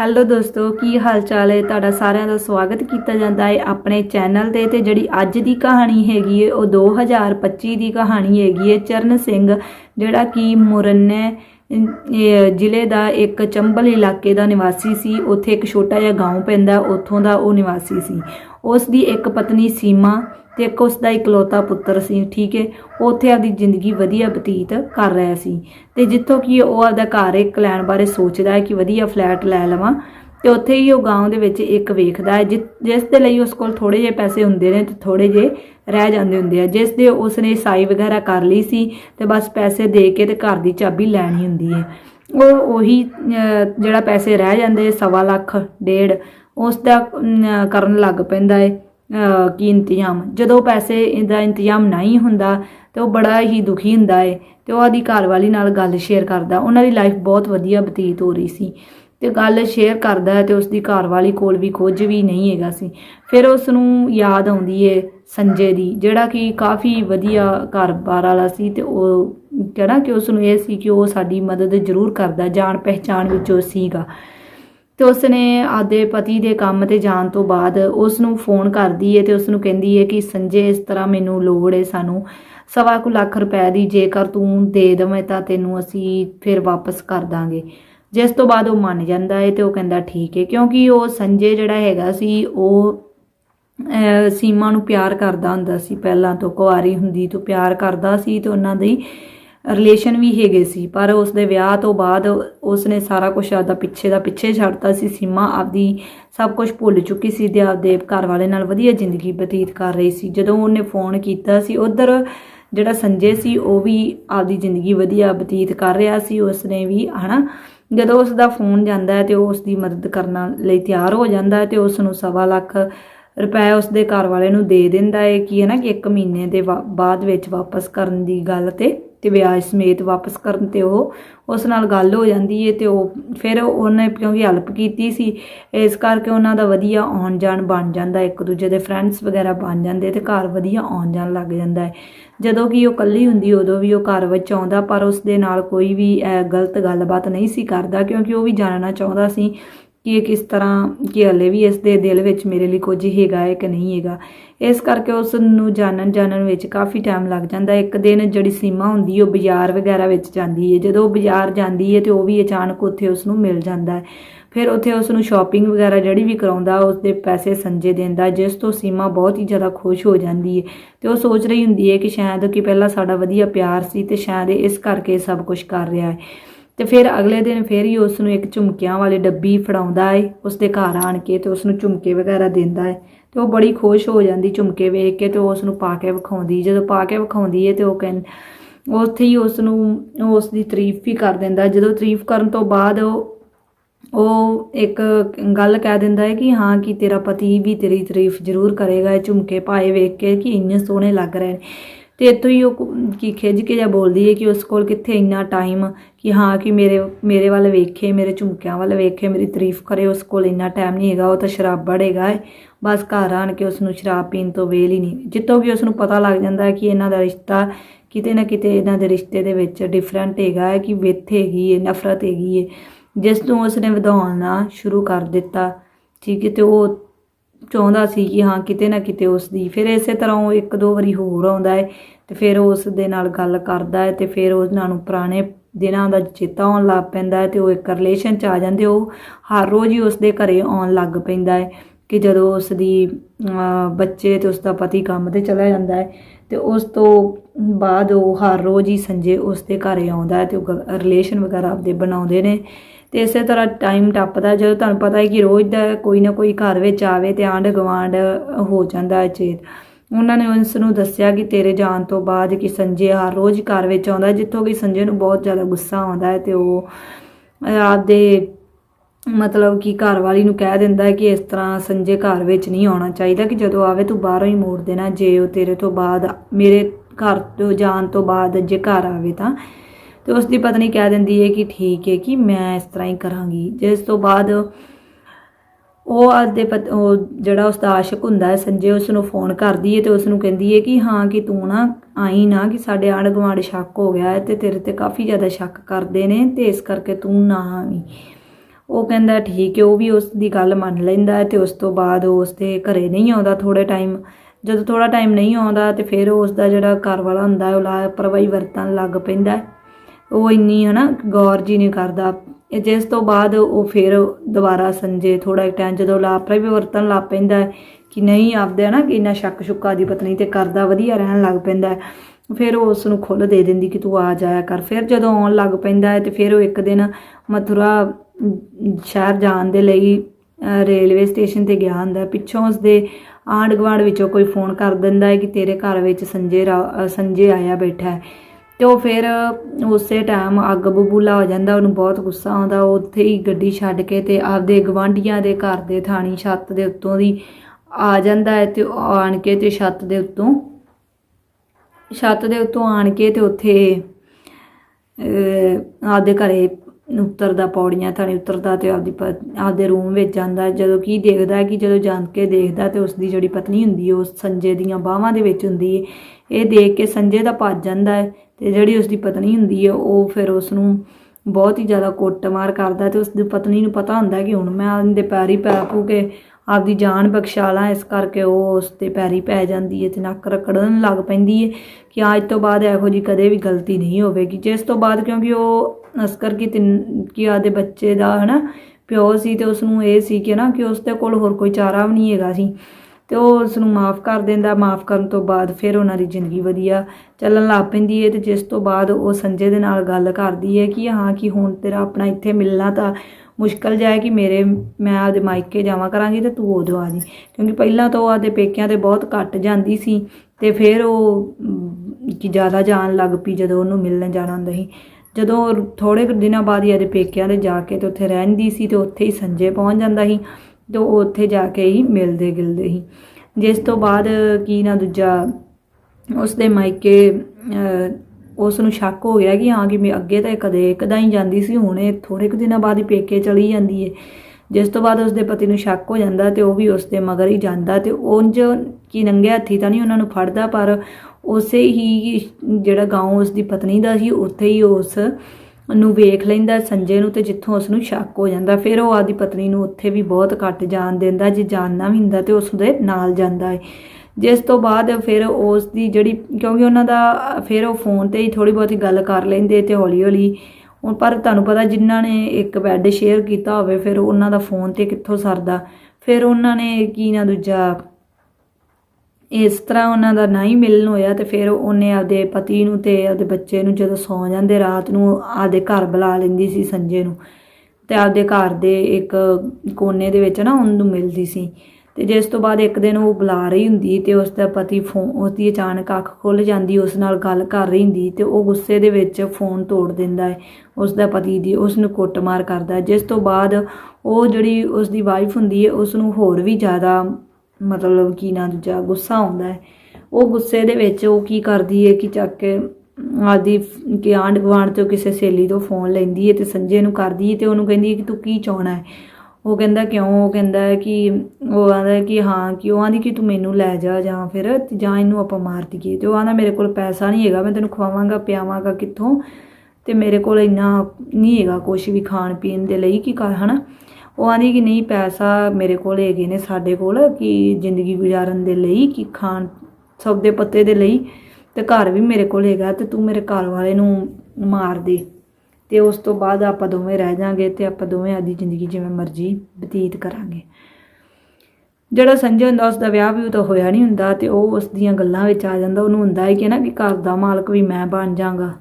Hello ਦੋਸਤੋ, ਕੀ ਹਾਲ ਚਾਲ ਹੈ? ਤੁਹਾਡਾ ਸਾਰਿਆਂ ਦਾ ਸਵਾਗਤ ਕੀਤਾ ਜਾਂਦਾ ਹੈ ਆਪਣੇ ਚੈਨਲ ਤੇ ਤੇ ਜਿਹੜੀ ਅੱਜ ਦੀ ਕਹਾਣੀ ਹੈਗੀ ਹੈ, ਉਹ 2025 ਦੀ ਕਹਾਣੀ ਹੈਗੀ ਹੈ, ਚਰਨ ਸਿੰਘ, ਜਿਹੜਾ ਕਿ ਮੁਰੰਨੇ ਜ਼ਿਲ੍ਹੇ ਦਾ ਇੱਕ ਚੰਬਲ ਇਲਾਕੇ ਦਾ ਨਿਵਾਸੀ ਸੀ। ਉੱਥੇ ਇੱਕ ਛੋਟਾ ਜਿਹਾ گاਉਂ ਪੈਂਦਾ, ਉੱਥੋਂ ਦਾ ਉਹ ਨਿਵਾਸੀ ਸੀ। ਉਸ ਦੀ ਇੱਕ ਪਤਨੀ ਸੀਮਾ ਤੇ ਇੱਕ ਉਸ ਦਾ ਇਕਲੌਤਾ ਪੁੱਤਰ ਸੀ, ਠੀਕ ਹੈ। ਉੱਥੇ ਆਪਦੀ ਜ਼ਿੰਦਗੀ ਵਧੀਆ ਬਤੀਤ ਕਰ ਰਿਹਾ ਸੀ ਤੇ ਜਿੱਥੋਂ ਕਿ ਉਹ ਆਪਦਾ ਘਰ ਇੱਕ ਲੈਣ ਬਾਰੇ ਸੋਚਦਾ ਹੈ ਕਿ ਵਧੀਆ ਫਲੈਟ ਲੈ ਲਵਾਂ ਤੇ ਉੱਥੇ ਹੀ ਉਹ گاਉਂ ਦੇ ਵਿੱਚ ਇੱਕ ਵੇਖਦਾ ਹੈ ਜਿਸ ਦੇ ਲਈ ਉਸ ਕੋਲ ਥੋੜੇ ਜਿਹੇ ਪੈਸੇ ਹੁੰਦੇ ਨੇ ਤੇ ਥੋੜੇ ਜਿਹੇ ਰਹਿ ਜਾਂਦੇ ਹੁੰਦੇ ਆ, ਜਿਸ ਦੇ ਉਸ ਨੇ ਸਾਈ ਵਗੈਰਾ ਕਰ ਲਈ ਸੀ ਤੇ ਬਸ ਪੈਸੇ ਦੇ ਕੇ ਤੇ ਘਰ ਦੀ ਚਾਬੀ ਲੈਣੀ ਹੁੰਦੀ ਹੈ। ਉਹ ਉਹੀ ਜਿਹੜਾ ਪੈਸੇ ਰਹਿ ਜਾਂਦੇ ਸਵਾ ਲੱਖ, ਡੇਢ ਉਸ ਦਾ ਕਰਨ ਲੱਗ ਪੈਂਦਾ ਹੈ। ਕੀ ਇੰਤਜ਼ਾਮ ਜਦੋਂ ਪੈਸੇ ਦਾ ਇੰਤਜ਼ਾਮ ਨਹੀਂ ਹੁੰਦਾ, ਤੇ ਉਹ ਬੜਾ ਹੀ ਦੁਖੀ ਹੁੰਦਾ ਹੈ ਤੇ ਉਹ ਆਦੀ ਘਰ ਨਾਲ ਗੱਲ ਸ਼ੇਅਰ ਕਰਦਾ। ਉਹਨਾਂ ਦੀ ਲਾਈਫ ਬਹੁਤ ਵਧੀਆ ਬਤੀਤ ਹੋ ਰਹੀ ਸੀ। ਤੇ ਗੱਲ ਸ਼ੇਅਰ ਕਰਦਾ ਹੈ ਤੇ ਉਸ ਦੀ ਘਰ ਕੋਲ ਵੀ ਕੁਝ ਵੀ ਨਹੀਂ ਹੈਗਾ ਸੀ। ਫਿਰ ਉਸ ਨੂੰ ਯਾਦ ਆਉਂਦੀ ਹੈ ਸੰਜੇ ਦੀ, ਜਿਹੜਾ ਕਿ ਕਾਫੀ ਵਧੀਆ ਘਰ-ਬਾਰ ਵਾਲਾ ਸੀ ਤੇ ਉਹ ਕਹਿਣਾ ਕਿ ਉਸ ਨੂੰ ਇਹ ਸੀ ਕਿ ਉਹ ਸਾਡੀ ਮਦਦ ਜ਼ਰੂਰ ਕਰਦਾ ਜਾਣ ਪਹਿਚਾਣ ਵਿੱਚ ਉਹ ਸੀਗਾ। ਤੇ ਉਸਨੇ ਆਦੇ ਪਤੀ ਦੇ ਕੰਮ ਤੇ ਜਾਣ ਤੋਂ ਬਾਅਦ ਉਸ ਨੂੰ ਫੋਨ ਕਰਦੀ ਹੈ ਤੇ ਉਸ ਨੂੰ ਕਹਿੰਦੀ ਹੈ ਕਿ ਸੰਜੇ ਇਸ ਤਰ੍ਹਾਂ ਮੈਨੂੰ ਲੋੜ ਏ ਸਾਨੂੰ ਸਵਾ ਕੁ ਲੱਖ ਰੁਪਏ ਦੀ ਜੇਕਰ ਤੂੰ ਦੇ ਦੇਵੇਂ ਤਾਂ ਤੈਨੂੰ ਅਸੀਂ ਫਿਰ ਵਾਪਸ ਕਰ ਦਾਂਗੇ। ਜਿਸ ਤੋਂ ਬਾਅਦ ਉਹ ਮੰਨ ਜਾਂਦਾ ਹੈ ਤੇ ਉਹ ਕਹਿੰਦਾ ਠੀਕ ਹੈ ਕਿਉਂਕਿ ਉਹ ਸੰਜੇ ਜਿਹੜਾ ਹੈਗਾ ਸੀ, ਉਹ ਸੀਮਾ ਨੂੰ ਪਿਆਰ ਕਰਦਾ ਹੁੰਦਾ ਸੀ। ਪਹਿਲਾਂ ਤੋਂ ਕੁਆਰੀ ਹੁੰਦੀ ਤੋਂ ਪਿਆਰ ਕਰਦਾ ਸੀ ਤੇ ਉਹਨਾਂ ਦੀ ਰਿਲੇਸ਼ਨ ਵੀ ਹੈਗੇ ਸੀ, ਪਰ ਉਸ ਦੇ ਵਿਆਹ ਤੋਂ ਬਾਅਦ ਉਸ ਨੇ ਸਾਰਾ ਕੁਝ ਆਪਦਾ ਪਿੱਛੇ ਦਾ ਪਿੱਛੇ ਛੱਡਤਾ ਸੀ, ਸੀਮਾ ਆਪਦੀ ਸਭ ਕੁਝ ਭੁੱਲ ਚੁੱਕੀ ਸੀ ਤੇ ਆਪਦੇ ਘਰ ਵਾਲੇ ਨਾਲ ਵਧੀਆ ਜ਼ਿੰਦਗੀ ਬਤੀਤ ਕਰ ਰਹੀ ਸੀ। ਜਦੋਂ ਉਹਨੇ ਫੋਨ ਕੀਤਾ ਸੀ, ਉਧਰ ਜਿਹੜਾ ਸੰਜੇ ਸੀ, ਉਹ ਵੀ ਆਪਦੀ ਜ਼ਿੰਦਗੀ ਵਧੀਆ ਬਤੀਤ ਕਰ ਰਿਹਾ ਸੀ। ਉਸਨੇ ਵੀ, ਹਨਾ, ਜਦੋਂ ਉਸ ਦਾ ਫੋਨ ਜਾਂਦਾ ਹੈ ਤੇ ਉਹ ਉਸ ਦੀ ਮਦਦ ਕਰਨ ਲਈ ਤਿਆਰ ਹੋ ਜਾਂਦਾ ਹੈ ਤੇ ਉਸ ਨੂੰ ਸਵਾ ਲੱਖ ਰੁਪਏ ਉਸ ਦੇ ਘਰ ਵਾਲੇ ਨੂੰ ਦੇ ਦਿੰਦਾ ਹੈ ਕਿ ਹੈ ਨਾ ਕਿ 1 ਮਹੀਨੇ ਦੇ ਵਾ- ਬਾਅਦ ਵਿੱਚ ਵਾਪਸ ਕਰਨ ਦੀ ਗੱਲ ਤੇ। ਤੇ ਵਿਆਜ ਸਮੇਤ ਵਾਪਸ ਕਰਨ ਤੇ ਉਹ ਉਸ ਨਾਲ ਗੱਲ ਹੋ ਜਾਂਦੀ ਹੈ ਤੇ ਉਹ ਫਿਰ ਉਹਨੇ ਕਿਉਂਕਿ ਹੈਲਪ ਕੀਤੀ ਸੀ ਇਸ ਕਰਕੇ ਉਹਨਾਂ ਦਾ ਵਧੀਆ ਆਉਣ ਜਾਣ ਬਣ ਜਾਂਦਾ ਇੱਕ ਦੂਜੇ ਦੇ ਫਰੈਂਡਸ ਵਗੈਰਾ ਬਣ ਜਾਂਦੇ ਤੇ ਘਰ ਵਧੀਆ ਆਉਣ ਜਾਣ ਲੱਗ ਜਾਂਦਾ ਹੈ ਜਦੋਂ ਕਿ ਉਹ ਇਕੱਲੀ ਹੁੰਦੀ ਉਦੋਂ ਵੀ ਉਹ ਘਰ ਵਿੱਚ ਆਉਂਦਾ ਪਰ ਉਸ ਦੇ ਨਾਲ ਕੋਈ ਵੀ ਅਹ, ਗਲਤ ਗੱਲਬਾਤ ਨਹੀਂ ਸੀ ਕਰਦਾ ਕਿਉਂਕਿ ਉਹ ਵੀ ਜਾਣਨਾ ਚਾਹੁੰਦਾ ਸੀ ਕਿ ਇਹ ਕਿਸ ਤਰ੍ਹਾਂ, ਕਿ ਹਲੇ ਵੀ ਇਸ ਦੇ ਦਿਲ ਵਿੱਚ ਮੇਰੇ ਲਈ ਕੁਝ ਹੈਗਾ ਹੈ ਕਿ ਨਹੀਂ ਹੈਗਾ। ਇਸ ਕਰਕੇ ਉਸ ਨੂੰ ਜਾਣਨ ਜਾਣਨ ਵਿੱਚ ਕਾਫੀ ਟਾਈਮ ਲੱਗ ਜਾਂਦਾ। ਇੱਕ ਦਿਨ ਜਿਹੜੀ ਸੀਮਾ ਹੁੰਦੀ ਉਹ ਬਾਜ਼ਾਰ ਵਗੈਰਾ ਵਿੱਚ ਜਾਂਦੀ ਹੈ। ਜਦੋਂ ਉਹ ਬਾਜ਼ਾਰ ਜਾਂਦੀ ਹੈ ਤੇ ਉਹ ਵੀ ਅਚਾਨਕ ਉੱਥੇ ਉਸ ਨੂੰ ਮਿਲ ਜਾਂਦਾ ਹੈ। ਫਿਰ ਉੱਥੇ ਉਸ ਨੂੰ ਸ਼ਾਪਿੰਗ ਵਗੈਰਾ ਜਿਹੜੀ ਵੀ ਕਰਾਉਂਦਾ ਉਸ ਦੇ ਪੈਸੇ ਸੰਜੇ ਦਿੰਦਾ, ਜਿਸ ਤੋਂ ਸੀਮਾ ਬਹੁਤ ਹੀ ਜ਼ਿਆਦਾ ਖੁਸ਼ ਹੋ ਜਾਂਦੀ ਹੈ। ਤੇ ਉਹ ਸੋਚ ਰਹੀ ਹੁੰਦੀ ਹੈ ਕਿ ਸ਼ਾਇਦ ਕਿ ਪਹਿਲਾਂ ਸਾਡਾ ਵਧੀਆ ਪਿਆਰ ਸੀ ਤੇ ਸ਼ਾਇਦ ਇਹ ਇਸ ਕਰਕੇ ਸਭ ਕੁਝ ਕਰ ਰਿਹਾ ਹੈ। ਤੇ ਫਿਰ ਅਗਲੇ ਦਿਨ ਫਿਰ ਹੀ ਉਸ ਨੂੰ ਇੱਕ ਝੁਮਕਿਆਂ ਵਾਲੀ ਡੱਬੀ ਫੜਾਉਂਦਾ ਹੈ ਉਸ ਦੇ ਘਰ ਆਣ ਕੇ ਤੇ ਉਸ ਨੂੰ ਝੁਮਕੇ ਵਗੈਰਾ ਦਿੰਦਾ ਹੈ ਤੇ ਉਹ ਬੜੀ ਖੁਸ਼ ਹੋ ਜਾਂਦੀ ਝੁਮਕੇ ਵੇਖ ਕੇ ਤੇ ਉਹ ਉਸ ਨੂੰ ਪਾ ਕੇ ਵਿਖਾਉਂਦੀ। ਜਦੋਂ ਪਾ ਕੇ ਵਿਖਾਉਂਦੀ ਹੈ ਤੇ ਉਹ ਕਹਿੰ ਉੱਥੇ ਹੀ ਉਸ ਨੂੰ ਉਸ ਦੀ ਤਾਰੀਫ ਵੀ ਕਰ ਦਿੰਦਾ। ਜਦੋਂ ਤਾਰੀਫ ਕਰਨ ਤੋਂ ਬਾਅਦ ਉਹ ਉਹ ਇੱਕ ਗੱਲ ਕਹਿ ਦਿੰਦਾ ਹੈ ਕਿ ਹਾਂ ਕਿ ਤੇਰਾ ਪਤੀ ਵੀ ਤੇਰੀ ਤਾਰੀਫ ਜ਼ਰੂਰ ਕਰੇਗਾ। ਇਹ ਝੁਮਕੇ ਪਾਏ ਵੇਖ ਕੇ ਕਿ ਇੰਨੇ ਸੋਹਣੇ ਲੱਗ ਰਹੇ ਨੇ। ਤੇ ਇੱਥੋਂ ਹੀ ਉਹ ਕੁ- ਕੀ ਖਿੱਝ ਕੇ ਜਾਂ ਬੋਲਦੀ ਹੈ ਕਿ ਉਸ ਕੋਲ ਕਿੱਥੇ ਇੰਨਾ ਟਾਈਮ ਕਿ ਹਾਂ ਕਿ ਮੇਰੇ ਮੇਰੇ ਵੱਲ ਵੇਖੇ, ਮੇਰੇ ਝੁਮਕਿਆਂ ਵੱਲ ਵੇਖੇ, ਮੇਰੀ ਤਾਰੀਫ ਕਰੇ, ਉਸ ਕੋਲ ਇੰਨਾ ਟਾਈਮ ਨਹੀਂ ਹੈਗਾ, ਉਹ ਤਾਂ ਸ਼ਰਾਬ ਹੈਗਾ ਹੈ ਬਸ ਘਰ ਆਣ ਕੇ ਉਸ ਨੂੰ ਸ਼ਰਾਬ ਪੀਣ ਤੋਂ ਵੇਲ ਹੀ ਨਹੀਂ। ਜਿੱਤੋਂ ਕਿ ਉਸ ਨੂੰ ਪਤਾ ਲੱਗ ਜਾਂਦਾ ਹੈ ਕਿ ਇਹਨਾਂ ਦਾ ਰਿਸ਼ਤਾ ਕਿਤੇ ਨਾ ਕਿਤੇ ਇਹਨਾਂ ਦੇ ਰਿਸ਼ਤੇ ਦੇ ਵਿੱਚ ਡਿਫਰੈਂਟ ਹੈਗਾ ਹੈ, ਕਿ ਵਿੱਥ ਹੈਗੀ ਹੈ, ਨਫ਼ਰਤ ਹੈਗੀ ਹੈ। ਜਿਸ ਨੂੰ ਉਸ ਨੇ ਵਧਾਉਣਾ ਸ਼ੁਰੂ ਕਰ ਦਿੱਤਾ, ਠੀਕ ਹੈ, ਤੇ ਉਹ ਚਾਹੁੰਦਾ ਸੀ ਕਿ ਹਾਂ, ਕਿਤੇ ਨਾ ਕਿਤੇ ਉਸ ਦੀ ਫਿਰ ਇਸੇ ਤਰ੍ਹਾਂ ਉਹ ਇੱਕ ਦੋ ਵਾਰੀ ਹੋਰ ਆਉਂਦਾ ਹੈ ਤੇ ਫਿਰ ਉਹ ਉਸ ਦੇ ਨਾਲ ਗੱਲ ਕਰਦਾ ਹੈ ਤੇ ਫਿਰ ਉਹਨਾਂ ਨੂੰ ਪੁਰਾਣੇ ਦਿਨਾਂ ਦਾ ਚੇਤਾ ਆਉਣ ਲੱਗ ਪੈਂਦਾ ਹੈ ਤੇ ਉਹ ਇੱਕ ਰਿਲੇਸ਼ਨ ਚ ਆ ਜਾਂਦੇ, ਉਹ ਹਰ ਰੋਜ਼ ਹੀ ਉਸ ਦੇ ਘਰੇ ਆਉਣ ਲੱਗ ਪੈਂਦਾ ਹੈ ਕਿ ਜਦੋਂ ਉਸ ਦੀ ਬੱਚੇ ਤੇ ਉਸ ਦਾ ਪਤੀ ਕੰਮ ਤੇ ਚਲਾ ਜਾਂਦਾ ਹੈ ਤੇ ਉਸ ਤੋਂ ਬਾਅਦ ਉਹ ਹਰ ਰੋਜ਼ ਹੀ ਸੰਜੇ ਉਸ ਦੇ ਘਰੇ ਆਉਂਦਾ ਹੈ ਤੇ ਉਹ ਰਿਲੇਸ਼ਨ ਵਗੈਰਾ ਆਪਦੇ ਬਣਾਉਂਦੇ ਨੇ ਤੇ ਇਸੇ ਤਰ੍ਹਾਂ ਟਾਈਮ ਟੱਪਦਾ ਜਦੋਂ ਤੁਹਾਨੂੰ ਪਤਾ ਹੈ ਕਿ ਰੋਜ਼ ਦਾ ਕੋਈ ਨਾ ਕੋਈ ਘਰ ਵਿੱਚ ਆਵੇ ਤੇ ਆਂਢ ਗੁਆਂਢ ਹੋ ਜਾਂਦਾ ਹੈ ਚੇਤ। ਉਹਨਾਂ ਨੇ ਉਸ ਨੂੰ ਦੱਸਿਆ ਕਿ ਤੇਰੇ ਜਾਣ ਤੋਂ ਬਾਅਦ ਕਿ ਸੰਜੇ ਹਰ ਰੋਜ਼ ਘਰ ਵਿੱਚ ਆਉਂਦਾ ਜਿੱਥੋਂ ਕਿ ਸੰਜੇ ਨੂੰ ਬਹੁਤ ਜ਼ਿਆਦਾ ਗੁੱਸਾ ਆਉਂਦਾ ਹੈ ਤੇ ਉਹ ਆਪਦੇ ਮਤਲਬ ਕਿ ਘਰ ਵਾਲੀ ਨੂੰ ਕਹਿ ਦਿੰਦਾ ਹੈ ਕਿ ਇਸ ਤਰ੍ਹਾਂ ਸੰਜੇ ਘਰ ਵਿੱਚ ਨਹੀਂ ਆਉਣਾ ਚਾਹੀਦਾ, ਕਿ ਜਦੋਂ ਆਵੇ ਤੂੰ ਬਾਹਰੋਂ ਹੀ ਮੋੜ ਦੇਣਾ, ਜੇ ਉਹ ਤੇਰੇ ਤੋਂ ਬਾਅਦ ਮੇਰੇ ਘਰ ਤੋਂ ਜਾਣ ਤੋਂ ਬਾਅਦ ਜੇ ਘਰ ਆਵੇ ਤਾਂ। ਤੇ ਉਸ ਦੀ ਪਤਨੀ ਕਹਿ ਦਿੰਦੀ ਹੈ ਕਿ ਠੀਕ ਹੈ ਕਿ ਮੈਂ ਇਸ ਤਰ੍ਹਾਂ ਹੀ ਕਰਾਂਗੀ। ਜਿਸ ਤੋਂ ਬਾਅਦ ਉਹ ਆਪਦੇ ਪਤ, ਉਹ ਜਿਹੜਾ ਉਸ ਦਾ ਆਸ਼ਿਕ ਹੁੰਦਾ ਹੈ ਸੰਜੇ ਉਸ ਨੂੰ ਫੋਨ ਕਰਦੀ ਹੈ ਤੇ ਉਸ ਨੂੰ ਕਹਿੰਦੀ ਹੈ ਕਿ ਹਾਂ ਕਿ ਤੂੰ ਨਾ ਆਈ ਨਾ ਕਿ ਸਾਡੇ ਆਂਢ ਗੁਆਂਢ ਸ਼ੱਕ ਹੋ ਗਿਆ ਹੈ ਤੇ ਤੇਰੇ ਤੇ ਕਾਫੀ ਜ਼ਿਆਦਾ ਸ਼ੱਕ ਕਰਦੇ ਨੇ ਤੇ ਇਸ ਕਰਕੇ ਤੂੰ ਨਾ ਆਵੀਂ। ਉਹ ਕਹਿੰਦਾ ਠੀਕ ਹੈ, ਉਹ ਵੀ ਉਸ ਦੀ ਗੱਲ ਮੰਨ ਲੈਂਦਾ ਹੈ ਤੇ ਉਸ ਤੋਂ ਬਾਅਦ ਉਹ ਉਸ ਦੇ ਘਰੇ ਨਹੀਂ ਆਉਂਦਾ ਥੋੜੇ ਟਾਈਮ। ਜਦੋਂ ਥੋੜਾ ਟਾਈਮ ਨਹੀਂ ਆਉਂਦਾ ਤੇ ਫਿਰ ਉਸ ਦਾ ਜਿਹੜਾ ਘਰ ਵਾਲਾ ਹੁੰਦਾ ਹੈ, ਉਹ ਲਾਪਰਵਾਹੀ ਵਰਤਣ ਲੱਗ ਪੈਂਦਾ ਹੈ। ਉਹ ਇੰਨੀ ਹਨਾ ਗੌਰ ਜੀ ਨਹੀਂ ਕਰਦਾ। ਜਿਸ ਤੋਂ ਬਾਅਦ ਉਹ ਫਿਰ ਦੁਬਾਰਾ ਸੰਜੇ ਥੋੜਾ ਟਾਈਮ ਜਦੋਂ ਲਾਪਰਵਾਹੀ ਵਰਤਣ ਲੱਗ ਪੈਂਦਾ ਕਿ ਨਹੀਂ ਆਪਦੇ ਹਨਾ ਕਿ ਇੰਨਾ ਸ਼ੱਕ ਸ਼ੁੱਕਾ ਦੀ ਪਤਨੀ ਤੇ ਕਰਦਾ ਵਧੀਆ ਰਹਿਣ ਲੱਗ ਪੈਂਦਾ ਫਿਰ ਉਹ ਉਸ ਨੂੰ ਖੁੱਲ੍ਹ ਦੇ ਦਿੰਦੀ ਕਿ ਤੂੰ ਆ ਜਾਇਆ ਕਰ। ਫਿਰ ਜਦੋਂ ਆਉਣ ਲੱਗ ਪੈਂਦਾ ਹੈ ਤੇ ਫਿਰ ਉਹ ਇੱਕ ਦਿਨ ਮਥੁਰਾ ਸ਼ਹਿਰ ਜਾਣ ਦੇ ਲਈ ਰੇਲਵੇ ਸਟੇਸ਼ਨ ਤੇ ਗਿਆ ਹੁੰਦਾ ਪਿੱਛੋਂ ਉਸਦੇ ਆਂਢ ਗੁਆਂਢ ਵਿੱਚੋਂ ਕੋਈ ਫੋਨ ਕਰ ਦਿੰਦਾ ਹੈ ਕਿ ਤੇਰੇ ਘਰ ਵਿੱਚ ਸੰਜੇ ਰਾ- ਸੰਜੇ ਆਇਆ ਬੈਠਾ ਹੈ। ਤੇ ਉਹ ਫਿਰ ਉਸੇ ਟਾਈਮ ਅੱਗ ਬਬੂਲਾ ਹੋ ਜਾਂਦਾ ਉਹਨੂੰ ਬਹੁਤ ਗੁੱਸਾ ਆਉਂਦਾ। ਉਹ ਉੱਥੇ ਹੀ ਗੱਡੀ ਛੱਡ ਕੇ ਤੇ ਆਪਦੇ ਗਵਾਂਢੀਆਂ ਦੇ ਘਰ ਦੇ ਥਾਣੀ ਛੱਤ ਦੇ ਉੱਤੋਂ ਦੀ ਆ ਜਾਂਦਾ ਹੈ ਤੇ ਆਣ ਕੇ ਤੇ ਛੱਤ ਦੇ ਉੱਤੋਂ ਛੱਤ ਦੇ ਉੱਤੋਂ ਆਣ ਕੇ ਤੇ ਉੱਥੇ ਅਹ, ਆਪਦੇ ਘਰੇ ਉਤਰਦਾ ਪੌੜੀਆਂ ਥਾਣੀ ਉਤਰਦਾ ਤੇ ਆਪਦੀ ਪ- ਆਪਦੇ ਰੂਮ ਵਿੱਚ ਜਾਂਦਾ। ਜਦੋਂ ਕੀ ਦੇਖਦਾ ਹੈ ਕਿ ਜਦੋਂ ਜਾਣ ਕੇ ਦੇਖਦਾ ਤੇ ਉਸ ਦੀ ਜਿਹੜੀ ਪਤਨੀ ਹੁੰਦੀ ਹੈ ਉਹ ਸੰਜੇ ਦੀਆਂ ਬਾਹਾਂ ਦੇ ਵਿੱਚ ਹੁੰਦੀ ਹੈ। ਇਹ ਦੇਖ ਕੇ ਸੰਜੇ ਦਾ ਭੱਜ ਜਾਂਦਾ ਹੈ ਤੇ ਜਿਹੜੀ ਉਸ ਦੀ ਪਤਨੀ ਹੁੰਦੀ ਹੈ ਉਹ ਫਿਰ ਉਸ ਨੂੰ ਬਹੁਤ ਹੀ ਜ਼ਿਆਦਾ ਕੁੱਟਮਾਰ ਕਰਦਾ ਤੇ ਉਸ ਦੀ ਪਤਨੀ ਨੂੰ ਪਤਾ ਹੁੰਦਾ ਕਿ ਹੁਣ ਮੈਂ ਉਹਦੇ ਪੈਰੀ ਪੈ ਪੂ ਕੇ ਆਪਦੀ ਜਾਨ ਬਖਸ਼ਾ ਲਾਂ, ਇਸ ਕਰਕੇ ਉਹ ਉਸ ਤੇ ਪੈਰੀ ਪੈ ਜਾਂਦੀ ਹੈ ਤੇ ਨੱਕ ਰਕੜਨ ਲੱਗ ਪੈਂਦੀ ਹੈ ਕਿ ਅੱਜ ਤੋਂ ਬਾਅਦ ਇਹੋ ਜੀ ਕਦੇ ਵੀ ਗਲਤੀ ਨਹੀਂ ਹੋਵੇਗੀ। ਜਿਸ ਤੋਂ ਬਾਅਦ ਕਿਉਂਕਿ ਉਹ ਅਸਕਰ ਕੀ ਤਿੰਨ, ਕੀ ਆਦੇ ਬੱਚੇ ਦਾ ਹਨਾ, ਪਿਓ ਸੀ ਤੇ ਉਸ ਨੂੰ ਇਹ ਸੀ ਕਿ ਨਾ ਕਿ ਉਸ ਦੇ ਕੋਲ ਹੋਰ ਕੋਈ ਚਾਰਾ ਵੀ ਨਹੀਂ ਹੈਗਾ ਸੀ। ਤੇ ਉਹ ਉਸ ਨੂੰ ਮਾਫ ਕਰ ਦਿੰਦਾ, ਮਾਫ ਕਰਨ ਤੋਂ ਬਾਅਦ ਫਿਰ ਉਹਨਾਂ ਦੀ ਜ਼ਿੰਦਗੀ ਵਧੀਆ ਚੱਲਣ ਲੱਗ ਪੈਂਦੀ ਹੈ ਤੇ ਜਿਸ ਤੋਂ ਬਾਅਦ ਉਹ ਸੰਜੇ ਦੇ ਨਾਲ ਗੱਲ ਕਰਦੀ ਹੈ ਕਿ ਹਾਂ, ਕਿ ਹੁਣ ਤੇਰਾ ਆਪਣਾ ਇੱਥੇ ਮਿਲਣਾ ਤਾਂ ਮੁਸ਼ਕਲ ਜਾਏ ਕਿ ਮੇਰੇ, ਮੈਂ ਆਪਦੇ ਮਾਇਕੇ ਜਾਵਾਂ ਕਰਾਂਗੀ ਤੇ ਤੂੰ ਉਦੋਂ ਆ ਜੀ। ਕਿਉਂਕਿ ਪਹਿਲਾਂ ਤਾਂ ਉਹ ਆਪਦੇ ਪੇਕਿਆਂ ਤੇ ਬਹੁਤ ਘੱਟ ਜਾਂਦੀ ਸੀ ਤੇ ਫਿਰ ਉਹ ਕਿ ਜ਼ਿਆਦਾ ਜਾਣ ਲੱਗ ਪਈ ਜਦੋਂ ਉਹਨੂੰ ਮਿਲਣ ਜਾਣਾ ਹੁੰਦਾ ਸੀ। ਜਦੋਂ ਥੋੜੇ ਕੁ ਦਿਨਾਂ ਬਾਅਦ ਹੀ ਇਹਦੇ ਪੇਕਿਆਂ ਦੇ ਜਾ ਕੇ ਤੇ ਉੱਥੇ ਰਹਿੰਦੀ ਸੀ ਤੇ ਉੱਥੇ ਹੀ ਸੰਜੇ ਪਹੁੰਚ ਜਾਂਦਾ ਸੀ। ਜੋ ਉੱਥੇ ਜਾ ਕੇ ਹੀ ਮਿਲਦੇ ਗਿਲਦੇ ਹੀ ਜਿਸ ਤੋਂ ਬਾਅਦ ਕੀ ਨਾ ਦੂਜਾ ਉਸ ਦੇ ਮਾਇਕੇ ਉਸ ਨੂੰ ਸ਼ੱਕ ਹੋ ਗਿਆ ਕਿ ਹਾਂ ਕਿ ਮੈਂ ਅੱਗੇ ਤਾਂ ਕਦੇ ਇੱਕਦਾਂ ਹੀ ਜਾਂਦੀ ਸੀ, ਹੁਣ ਇਹ ਥੋੜੇ ਕੁ ਦਿਨਾਂ ਬਾਅਦ ਹੀ ਪੇਕੇ ਚਲੀ ਜਾਂਦੀ ਹੈ ਜਿਸ ਤੋਂ ਬਾਅਦ ਉਸ ਦੇ ਪਤੀ ਨੂੰ ਸ਼ੱਕ ਹੋ ਜਾਂਦਾ ਤੇ ਉਹ ਵੀ ਉਸ ਦੇ ਮਗਰ ਹੀ ਜਾਂਦਾ ਤੇ ਉੰਜ ਕੀ ਨੰਗੇ ਹੱਥੀ ਤਾਂ ਨਹੀਂ ਉਹਨਾਂ ਨੂੰ ਫੜਦਾ, ਪਰ ਉਸੇ ਹੀ ਜਿਹੜਾ گاਉਂ ਉਸ ਦੀ ਪਤਨੀ ਦਾ ਸੀ, ਉੱਥੇ ਹੀ ਉਸ ਨੂੰ ਵੇਖ ਲੈਂਦਾ, ਸੰਜੇ ਨੂੰ ਤੇ ਜਿੱਥੋਂ ਉਸ ਨੂੰ ਸ਼ੱਕ ਹੋ ਜਾਂਦਾ, ਫਿਰ ਉਹ ਆਦੀ ਪਤਨੀ ਨੂੰ ਉੱਥੇ ਵੀ ਬਹੁਤ ਘੱਟ ਜਾਣ ਦਿੰਦਾ, ਜੇ ਜਾਣਨਾ ਵੀ ਹੁੰਦਾ ਤੇ ਉਸ ਦੇ ਨਾਲ ਜਾਂਦਾ ਹੈ ਜਿਸ ਤੋਂ ਬਾਅਦ ਫਿਰ ਉਸ ਦੀ ਜਿਹੜੀ, ਕਿਉਂਕਿ ਉਹਨਾਂ ਦਾ, ਫਿਰ ਉਹ ਫੋਨ ਤੇ ਹੀ ਥੋੜੀ ਬਹੁਤੀ ਗੱਲ ਕਰ ਲੈਂਦੇ ਤੇ ਹੌਲੀ ਹੌਲੀ ਹੁਣ ਪਰ ਤੁਹਾਨੂੰ ਪਤਾ ਜਿਨ੍ਹਾਂ ਨੇ ਇੱਕ ਬੈੱਡ ਸ਼ੇਅਰ ਕੀਤਾ ਹੋਵੇ, ਫਿਰ ਉਹਨਾਂ ਦਾ ਫੋਨ ਤੇ ਕਿੱਥੋਂ ਸਰਦਾ, ਫਿਰ ਉਹਨਾਂ ਨੇ ਕੀ ਨਾ ਦੂਜਾ ਇਸ ਤਰ੍ਹਾਂ ਉਹਨਾਂ ਦਾ ਨਹੀਂ ਮਿਲਣ ਹੋਇਆ ਤੇ ਫਿਰ ਉਹਨੇ ਆਪਦੇ ਪਤੀ ਨੂੰ ਤੇ ਆਪਦੇ ਬੱਚੇ ਨੂੰ ਜਦੋਂ ਸੌਂ ਜਾਂਦੇ ਰਾਤ ਨੂੰ ਆਪਦੇ ਘਰ ਬੁਲਾ ਲੈਂਦੀ ਸੀ ਸੰਜੇ ਨੂੰ ਤੇ ਆਪਦੇ ਘਰ ਦੇ ਇੱਕ ਕੋਨੇ ਦੇ ਵਿੱਚ ਨਾ ਉਹਨੂੰ ਮਿਲਦੀ ਸੀ ਤੇ ਜਿਸ ਤੋਂ ਬਾਅਦ ਇੱਕ ਦਿਨ ਉਹ ਬੁਲਾ ਰਹੀ ਹੁੰਦੀ ਤੇ ਉਸ ਦਾ ਪਤੀ ਫੋਨ ਉਹਦੀ ਅਚਾਨਕ ਅੱਖ ਖੁੱਲ ਜਾਂਦੀ, ਉਸ ਨਾਲ ਗੱਲ ਕਰ ਰਹੀ ਹੁੰਦੀ ਤੇ ਉਹ ਗੁੱਸੇ ਦੇ ਵਿੱਚ ਫੋਨ ਤੋੜ ਦਿੰਦਾ ਹੈ। ਉਸ ਦਾ ਪਤੀ ਦੀ ਉਸ ਨੂੰ ਕੁੱਟਮਾਰ ਕਰਦਾ ਜਿਸ ਤੋਂ ਬਾਅਦ ਉਹ ਜਿਹੜੀ ਉਸ ਦੀ ਵਾਈਫ ਹੁੰਦੀ ਹੈ, ਉਸ ਨੂੰ ਹੋਰ ਵੀ ਜ਼ਿਆਦਾ ਮਤਲਬ ਕੀ ਨਾ ਦੂਜਾ ਗੁੱਸਾ ਆਉਂਦਾ ਹੈ। ਉਹ ਗੁੱਸੇ ਦੇ ਵਿੱਚ ਉਹ ਕੀ ਕਰਦੀ ਹੈ ਕਿ ਚੱਕ ਕੇ ਆਦੀ ਕਿ ਆਂਢ ਗੁਆਂਢ ਤੋਂ ਕਿਸੇ ਸਹੇਲੀ ਤੋਂ ਫੋਨ ਲੈਂਦੀ ਹੈ ਤੇ ਸੰਜੇ ਨੂੰ ਕਰਦੀ ਹੈ ਤੇ ਉਹਨੂੰ ਕਹਿੰਦੀ ਹੈ ਕਿ ਤੂੰ ਕੀ ਚਾਹਣਾ ਹੈ? ਉਹ ਕਹਿੰਦਾ ਕਿਉਂ? ਉਹ ਕਹਿੰਦਾ ਹੈ ਕਿ ਉਹ ਆਂਦਾ ਕਿ ਹਾਂ, ਕਿ ਉਹ ਆਂਦੀ ਕਿ ਤੂੰ ਮੈਨੂੰ ਲੈ ਜਾ ਜਾਂ ਫਿਰ ਜਾਂ ਇਹਨੂੰ ਆਪਾਂ ਮਾਰ ਦਈਏ। ਤੇ ਉਹ ਆਂਦਾ ਮੇਰੇ ਕੋਲ ਪੈਸਾ ਨਹੀਂ ਹੈਗਾ, ਮੈਂ ਤੈਨੂੰ ਖਵਾਵਾਂਗਾ, ਪਿਆਵਾਂਗਾ ਕਿੱਥੋਂ? ਤੇ ਮੇਰੇ ਕੋਲ ਇੰਨਾ ਨਹੀਂ ਹੈਗਾ ਕੁਝ ਵੀ ਖਾਣ ਪੀਣ ਦੇ ਲਈ ਕਿ ਕਰ ਹਨਾ? ਉਹ ਆਂਦੀ ਕਿ ਨਹੀਂ ਪੈਸਾ ਮੇਰੇ ਕੋਲ ਹੈਗੇ ਨੇ ਸਾਡੇ ਕੋਲ, ਕਿ ਜ਼ਿੰਦਗੀ ਗੁਜ਼ਾਰਨ ਦੇ ਲਈ, ਕਿ ਖਾਣ ਸੌਦੇ ਪੱਤੇ ਦੇ ਲਈ, ਤੇ ਘਰ ਵੀ ਮੇਰੇ ਕੋਲ ਹੈਗਾ ਤੇ ਤੂੰ ਮੇਰੇ ਘਰ ਵਾਲੇ ਨੂੰ ਮਾਰ ਦੇ। ਤੇ ਉਸ ਤੋਂ ਬਾਅਦ ਆਪਾਂ ਦੋਵੇਂ ਰਹਿ ਜਾਾਂਗੇ ਤੇ ਆਪਾਂ ਦੋਵੇਂ ਆਦੀ ਜ਼ਿੰਦਗੀ ਜਿਵੇਂ ਮਰਜ਼ੀ ਬਤੀਤ ਕਰਾਂਗੇ। ਜਿਹੜਾ ਸੰਜੇ ਹੁੰਦਾ ਉਸ ਦਾ ਵਿਆਹ ਵੀ ਤਾਂ ਹੋਇਆ ਨਹੀਂ ਹੁੰਦਾ ਤੇ ਉਹ ਉਸ ਦੀਆਂ ਗੱਲਾਂ ਵਿੱਚ ਆ ਜਾਂਦਾ। ਉਹਨੂੰ ਹੁੰਦਾ ਹੈ ਕਿ ਨਾ ਕਿ ਘਰ ਦਾ ਮਾਲਕ ਵੀ ਮੈਂ ਬਣ ਜਾਗਾ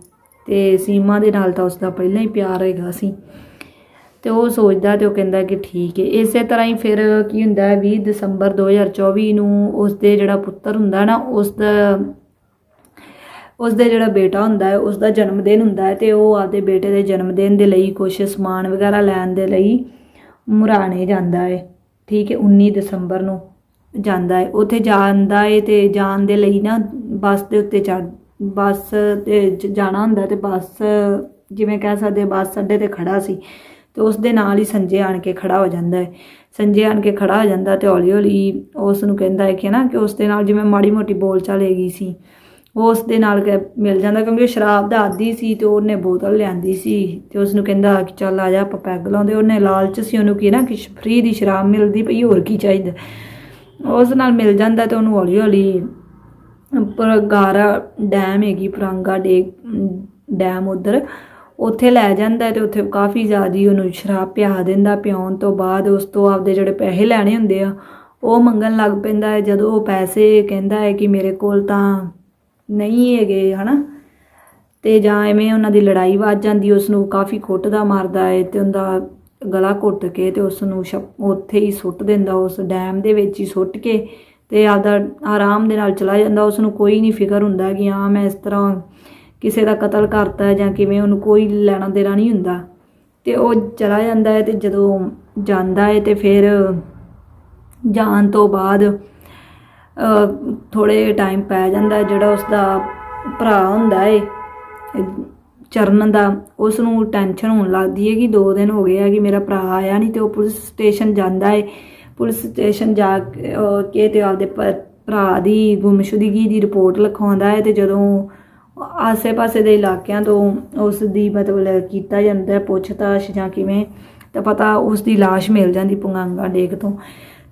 ਤੇ ਸੀਮਾ ਦੇ ਨਾਲ ਤਾਂ ਉਸ ਦਾ ਪਹਿਲਾਂ ਹੀ ਪਿਆਰ ਹੈਗਾ ਸੀ। ਤੇ ਉਹ ਸੋਚਦਾ ਤੇ ਉਹ ਕਹਿੰਦਾ ਕਿ ਠੀਕ ਹੈ ਇਸੇ ਤਰ੍ਹਾਂ ਹੀ ਫਿਰ ਕੀ ਹੁੰਦਾ ਹੈ 20 ਦਸੰਬਰ 2024 ਨੂੰ ਉਸ ਦੇ ਜਿਹੜਾ ਪੁੱਤਰ ਹੁੰਦਾ ਨਾ ਉਸ ਦਾ ਉਸ ਦੇ ਜਿਹੜਾ ਬੇਟਾ ਹੁੰਦਾ ਹੈ ਉਸ ਦਾ ਜਨਮ ਦਿਨ ਹੁੰਦਾ ਹੈ ਤੇ ਉਹ ਆਪਦੇ ਬੇਟੇ ਦੇ ਜਨਮ ਦਿਨ ਦੇ ਲਈ ਕੁਝ ਸਮਾਨ ਵਗੈਰਾ ਲੈਣ ਦੇ ਲਈ ਮੁਰਾਣੇ ਜਾਂਦਾ ਹੈ ਠੀਕ ਹੈ 19 ਦਸੰਬਰ ਨੂੰ ਜਾਂਦਾ ਹੈ ਉੱਥੇ ਜਾਂਦਾ ਹੈ ਤੇ ਜਾਣ ਦੇ ਲਈ ਨਾ ਬੱਸ ਦੇ ਉੱਤੇ ਚੜ ਬੱਸ ਤੇ ਜਾਣਾ ਹੁੰਦਾ ਤੇ ਬੱਸ ਜਿਵੇਂ ਕਹਿ ਸਕਦੇ ਬੱਸ ਅੱਡੇ ਤੇ ਖੜਾ ਸੀ। ਤੇ ਉਸ ਦੇ ਨਾਲ ਹੀ ਸੰਜੇ ਆਣ ਕੇ ਖੜਾ ਹੋ ਜਾਂਦਾ ਹੈ। ਸੰਜੇ ਆਣ ਕੇ ਖੜਾ ਹੋ ਜਾਂਦਾ ਤੇ ਹੌਲੀ ਹੌਲੀ ਉਸ ਨੂੰ ਕਹਿੰਦਾ ਹੈ ਕਿ ਨਾ ਕਿ ਉਸ ਦੇ ਨਾਲ ਜਿਵੇਂ ਮਾੜੀ ਮੋਟੀ ਬੋਲ ਚਾਲ ਹੈਗੀ ਸੀ, ਉਹ ਉਸ ਦੇ ਨਾਲ ਕ- ਮਿਲ ਜਾਂਦਾ ਕਿਉਂਕਿ ਉਹ ਸ਼ਰਾਬ ਦਾ ਆਦੀ ਸੀ ਤੇ ਉਹਨੇ ਬੋਤਲ ਲਿਆਂਦੀ ਸੀ ਤੇ ਉਸ ਨੂੰ ਕਹਿੰਦਾ ਕਿ ਚੱਲ ਆ ਜਾ ਆਪਾਂ ਪੈਗ ਲਾਉਂਦੇ। ਉਹਨੇ ਲਾਲਚ ਸੀ ਉਹਨੂੰ ਕੀ ਨਾ ਕਿ ਫ੍ਰੀ ਦੀ ਸ਼ਰਾਬ ਮਿਲਦੀ ਪਈ, ਹੋਰ ਕੀ ਚਾਹੀਦਾ। ਉਸ ਨਾਲ ਮਿਲ ਜਾਂਦਾ ਤੇ ਉਹਨੂੰ ਹੌਲੀ ਹੌਲੀ ਪਰ ਗਾਰਾ ਡੈਮ ਹੈਗੀ, ਪ੍ਰਾਂਗਾ ਡੇ ਡੈਮ ਉਧਰ ਉੱਥੇ ਲੈ ਜਾਂਦਾ ਹੈ ਤੇ ਉੱਥੇ ਕਾਫੀ ਜ਼ਿਆਦੀ ਉਹਨੂੰ ਸ਼ਰਾਬ ਪਿਆ ਦਿੰਦਾ, ਪਿਆਉਣ ਤੋਂ ਬਾਅਦ ਉਸ ਤੋਂ ਆਪਦੇ ਜਿਹੜੇ ਪੈਸੇ ਲੈਣੇ ਹੁੰਦੇ ਆ, ਉਹ ਮੰਗਣ ਲੱਗ ਪੈਂਦਾ ਹੈ। ਜਦੋਂ ਉਹ ਪੈਸੇ ਕਹਿੰਦਾ ਹੈ ਕਿ ਮੇਰੇ ਕੋਲ ਤਾਂ ਨਹੀਂ ਹੈਗੇ, ਹਨਾ? ਤੇ ਜਾਂ ਐਵੇਂ ਉਹਨਾਂ ਦੀ ਲੜਾਈ ਵੱਜ ਜਾਂਦੀ ਉਸ ਨੂੰ ਕਾਫੀ ਕੁੱਟਦਾ ਮਾਰਦਾ ਹੈ ਤੇ ਉਹਦਾ ਗਲਾ ਘੁੱਟ ਕੇ ਤੇ ਉਸ ਨੂੰ ਉੱਥੇ ਹੀ ਸੁੱਟ ਦਿੰਦਾ, ਉਸ ਡੈਮ ਦੇ ਵਿੱਚ ਹੀ ਸੁੱਟ ਕੇ ਤੇ ਆਪਦਾ ਆਰਾਮ ਦੇ ਨਾਲ ਚਲਾ ਜਾਂਦਾ। ਉਸ ਨੂੰ ਕੋਈ ਨਹੀਂ ਫਿਕਰ ਹੁੰਦਾ ਕਿ ਹਾਂ, ਮੈਂ ਇਸ ਤਰ੍ਹਾਂ ਕਿਸੇ ਦਾ ਕਤਲ ਕਰਤਾ ਜਾਂ ਕਿਵੇਂ ਉਹਨੂੰ ਕੋਈ ਲੈਣਾ ਦੇਣਾ ਨਹੀਂ ਹੁੰਦਾ। ਤੇ ਉਹ ਚਲਾ ਜਾਂਦਾ ਹੈ ਤੇ ਜਦੋਂ ਜਾਂਦਾ ਹੈ ਤੇ ਫਿਰ ਜਾਣ ਤੋਂ ਬਾਅਦ ਥੋੜੇ ਟਾਈਮ ਪੈ ਜਾਂਦਾ ਜਿਹੜਾ ਉਸ ਦਾ ਭਰਾ ਹੁੰਦਾ ਏ ਚਰਨ ਦਾ ਉਸ ਨੂੰ ਟੈਨਸ਼ਨ ਹੋਣ ਲੱਗਦੀ ਹੈ ਕਿ 2 ਦਿਨ ਹੋ ਗਏ ਆ ਕਿ ਮੇਰਾ ਭਰਾ ਆਇਆ ਨਹੀਂ ਤੇ ਉਹ ਪੁਲਿਸ ਸਟੇਸ਼ਨ ਜਾਂਦਾ ਏ ਪੁਲਿਸ ਸਟੇਸ਼ਨ ਜਾ ਕੇ ਤੇ ਆਪਦੇ ਭ- ਭਰਾ ਦੀ ਗੁੰਮਸ਼ੁਦਗੀ ਦੀ ਰਿਪੋਰਟ ਲਿਖਾਉਂਦਾ ਹੈ ਤੇ ਜਦੋਂ ਆਸੇ-ਪਾਸੇ ਦੇ ਇਲਾਕਿਆਂ ਤੋਂ ਉਸ ਦੀ ਮਤਲਬ ਕੀਤਾ ਜਾਂਦਾ ਹੈ ਪੁੱਛਤਾਛ ਜਾਂ ਕਿਵੇਂ, ਤਾਂ ਪਤਾ ਉਸ ਦੀ ਲਾਸ਼ ਮਿਲ ਜਾਂਦੀ ਪੰਗਾਂਗਾ ਡੇਕ ਤੋਂ।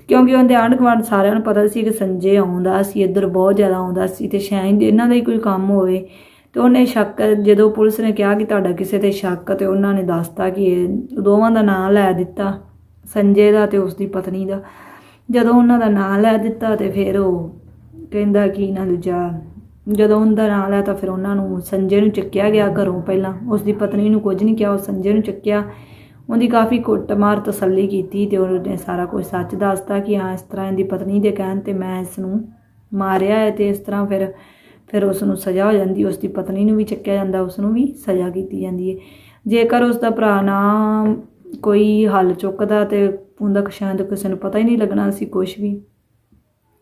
ਕਿਉਂਕਿ ਉਹਦੇ ਆਂਢ ਗੁਆਂਢ ਸਾਰਿਆਂ ਨੂੰ ਪਤਾ ਸੀ ਕਿ ਸੰਜੇ ਆਉਂਦਾ ਸੀ, ਇੱਧਰ ਬਹੁਤ ਜ਼ਿਆਦਾ ਆਉਂਦਾ ਸੀ ਤੇ ਸ਼ਾਇਦ ਇਹਨਾਂ ਦਾ ਹੀ ਕੋਈ ਕੰਮ ਹੋਵੇ। ਤੇ ਉਹਨੇ ਸ਼ੱਕ, ਜਦੋਂ ਪੁਲਿਸ ਨੇ ਕਿਹਾ ਕਿ ਤੁਹਾਡਾ ਕਿਸੇ ਤੇ ਸ਼ੱਕ ਤੇ ਉਹਨਾਂ ਨੇ ਦੱਸਤਾ ਕਿ ਇਹ ਦੋਵਾਂ ਦਾ ਨਾਂ ਲੈ ਦਿੱਤਾ, ਸੰਜੇ ਦਾ ਤੇ ਉਸ ਦੀ ਪਤਨੀ ਦਾ। ਜਦੋਂ ਉਹਨਾਂ ਦਾ ਨਾਂ ਲੈ ਦਿੱਤਾ ਤੇ ਫਿਰ ਉਹ ਕਹਿੰਦਾ ਕਿ ਇਹਨਾਂ ਦੂਜਾ ਜਦੋਂ ਉਹਦਾ ਨਾਂ ਲਿਆ ਤਾਂ ਫਿਰ ਉਹਨਾਂ ਨੂੰ ਸੰਜੇ ਨੂੰ ਚੱਕਿਆ ਗਿਆ ਘਰੋਂ ਪਹਿਲਾਂ। ਉਸ ਦੀ ਪਤਨੀ ਨੂੰ ਕੁਝ ਨਹੀਂ ਕਿਹਾ, ਉਹ ਸੰਜੇ ਨੂੰ ਚੱਕਿਆ। ਉਹਦੀ ਕਾਫੀ ਕੁੱਟਮਾਰ ਤਸੱਲੀ ਕੀਤੀ ਤੇ ਉਹਨੇ ਸਾਰਾ ਕੁਝ ਸੱਚ ਦੱਸਤਾ ਕਿ ਹਾਂ, ਇਸ ਤਰ੍ਹਾਂ ਇਹਦੀ ਪਤਨੀ ਦੇ ਕਹਿਣ ਤੇ ਮੈਂ ਇਸ ਨੂੰ ਮਾਰਿਆ ਹੈ ਤੇ ਇਸ ਤਰ੍ਹਾਂ ਫਿਰ ਫਿਰ ਉਸ ਨੂੰ ਸਜ਼ਾ ਹੋ ਜਾਂਦੀ, ਉਸ ਦੀ ਪਤਨੀ ਨੂੰ ਵੀ ਚੱਕਿਆ ਜਾਂਦਾ, ਉਸ ਨੂੰ ਵੀ ਸਜ਼ਾ ਕੀਤੀ ਜਾਂਦੀ ਹੈ। ਜੇਕਰ ਉਸ ਦਾ ਭਰਾ ਨਾ ਕੋਈ ਹੱਲ ਚੁੱਕਦਾ ਤੇ ਉਹਦਾ ਸ਼ਾਇਦ ਕਿਸੇ ਨੂੰ ਪਤਾ ਹੀ ਨਹੀਂ ਲੱਗਣਾ ਸੀ ਕੁਝ ਵੀ।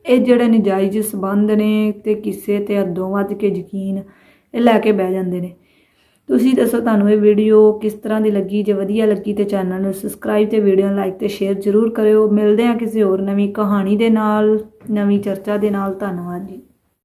ਇਹ ਜਿਹੜੇ ਨਜਾਇਜ਼ ਸਬੰਧ ਨੇ ਤੇ ਕਿਸੇ ਤੇ ਹੱਦੋਂ ਵੱਧ ਕੇ ਯਕੀਨ ਇਹ ਲੈ ਕੇ ਬਹਿ ਜਾਂਦੇ ਨੇ। ਤੁਸੀਂ ਦੱਸੋ ਤੁਹਾਨੂੰ ਇਹ ਵੀਡੀਓ ਕਿਸ ਤਰ੍ਹਾਂ ਦੀ ਲੱਗੀ? ਜੇ ਵਧੀਆ ਲੱਗੀ ਤੇ ਚੈਨਲ ਨੂੰ ਸਬਸਕ੍ਰਾਈਬ ਤੇ ਵੀਡੀਓ ਨੂੰ ਲਾਈਕ ਤੇ ਸ਼ੇਅਰ ਜ਼ਰੂਰ ਕਰਿਓ। ਮਿਲਦੇ ਹਾਂ ਕਿਸੇ ਹੋਰ ਨਵੀਂ ਕਹਾਣੀ ਦੇ ਨਾਲ, ਨਵੀਂ ਚਰਚਾ ਦੇ ਨਾਲ। ਧੰਨਵਾਦ ਜੀ।